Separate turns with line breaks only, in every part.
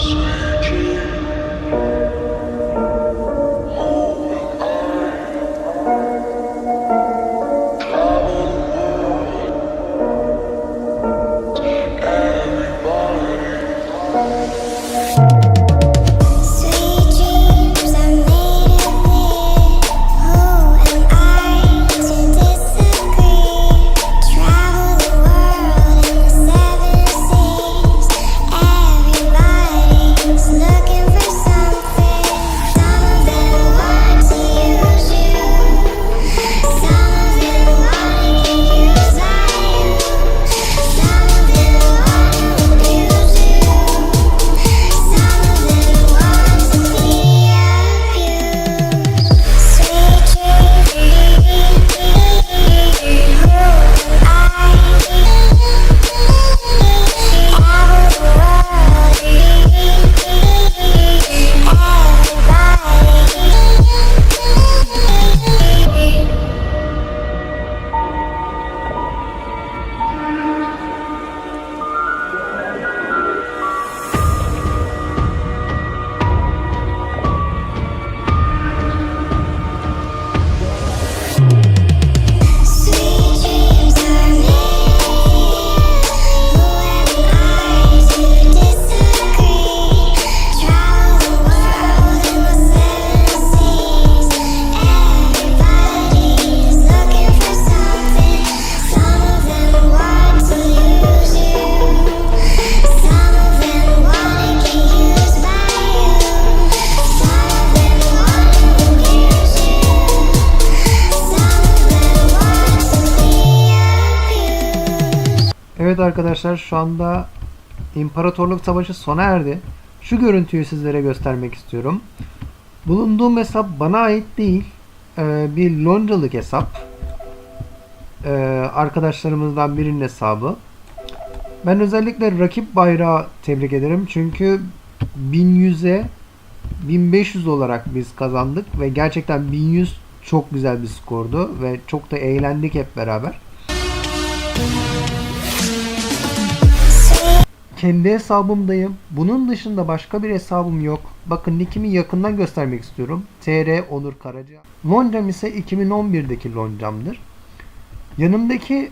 us.
Evet arkadaşlar şu anda İmparatorluk Savaşı sona erdi. Şu görüntüyü sizlere göstermek istiyorum. Bulunduğum hesap bana ait değil. Ee, bir Londralık hesap. Ee, arkadaşlarımızdan birinin hesabı. Ben özellikle rakip bayrağı tebrik ederim. Çünkü 1100'e 1500 olarak biz kazandık ve gerçekten 1100 çok güzel bir skordu ve çok da eğlendik hep beraber. Kendi hesabımdayım. Bunun dışında başka bir hesabım yok. Bakın nickimi yakından göstermek istiyorum. TR Onur Karaca. Loncam ise 2011'deki loncamdır. Yanımdaki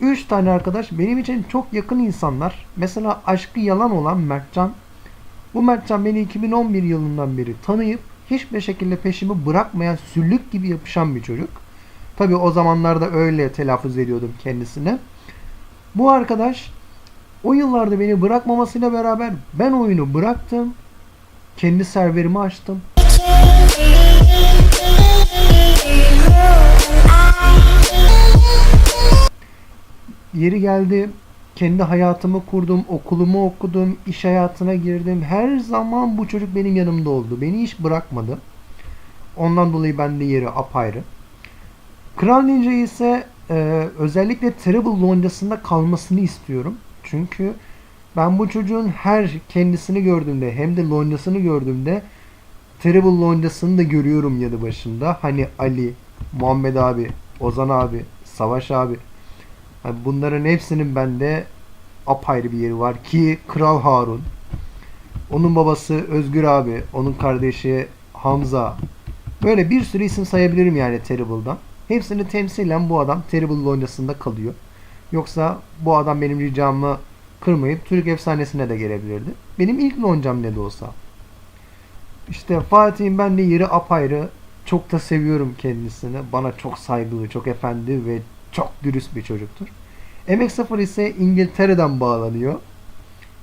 3 tane arkadaş benim için çok yakın insanlar. Mesela aşkı yalan olan Mertcan. Bu Mertcan beni 2011 yılından beri tanıyıp hiçbir şekilde peşimi bırakmayan süllük gibi yapışan bir çocuk. Tabi o zamanlarda öyle telaffuz ediyordum kendisine. Bu arkadaş o yıllarda beni bırakmamasıyla beraber ben oyunu bıraktım. Kendi serverimi açtım. Yeri geldi kendi hayatımı kurdum, okulumu okudum, iş hayatına girdim. Her zaman bu çocuk benim yanımda oldu. Beni hiç bırakmadı. Ondan dolayı bende yeri apayrı. Kral Ninja ise e, özellikle Terrible loncasında kalmasını istiyorum. Çünkü ben bu çocuğun her kendisini gördüğümde hem de loncasını gördüğümde Terrible loncasını da görüyorum yanı başında. Hani Ali, Muhammed abi, Ozan abi, Savaş abi. Hani bunların hepsinin bende apayrı bir yeri var ki Kral Harun. Onun babası Özgür abi, onun kardeşi Hamza. Böyle bir sürü isim sayabilirim yani Terrible'dan. Hepsini temsilen bu adam Terrible loncasında kalıyor. Yoksa bu adam benim ricamı kırmayıp Türk efsanesine de gelebilirdi. Benim ilk loncam ne de olsa. İşte Fatih'in bende yeri apayrı. Çok da seviyorum kendisini. Bana çok saygılı, çok efendi ve çok dürüst bir çocuktur. MX0 ise İngiltere'den bağlanıyor.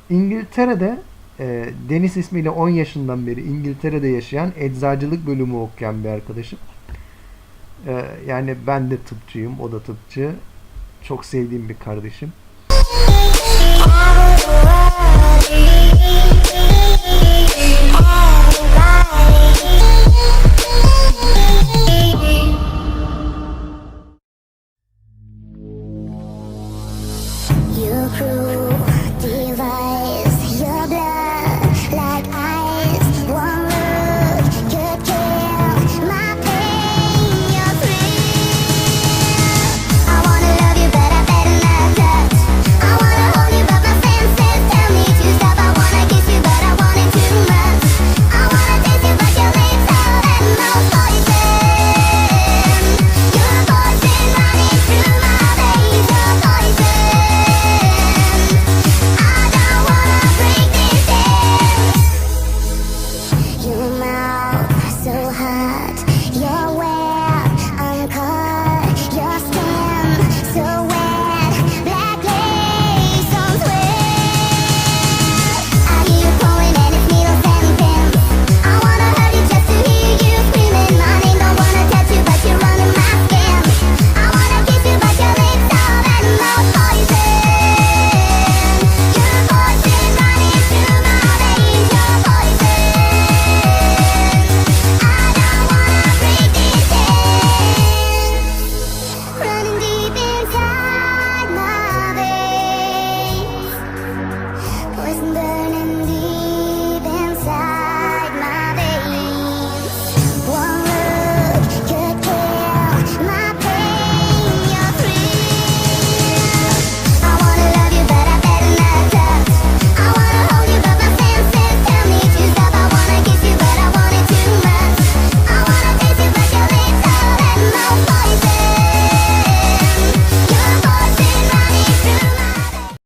İngiltere'de e, Deniz ismiyle 10 yaşından beri İngiltere'de yaşayan eczacılık bölümü okuyan bir arkadaşım. E, yani ben de tıpçıyım, o da tıpçı. Çok sevdiğim bir kardeşim.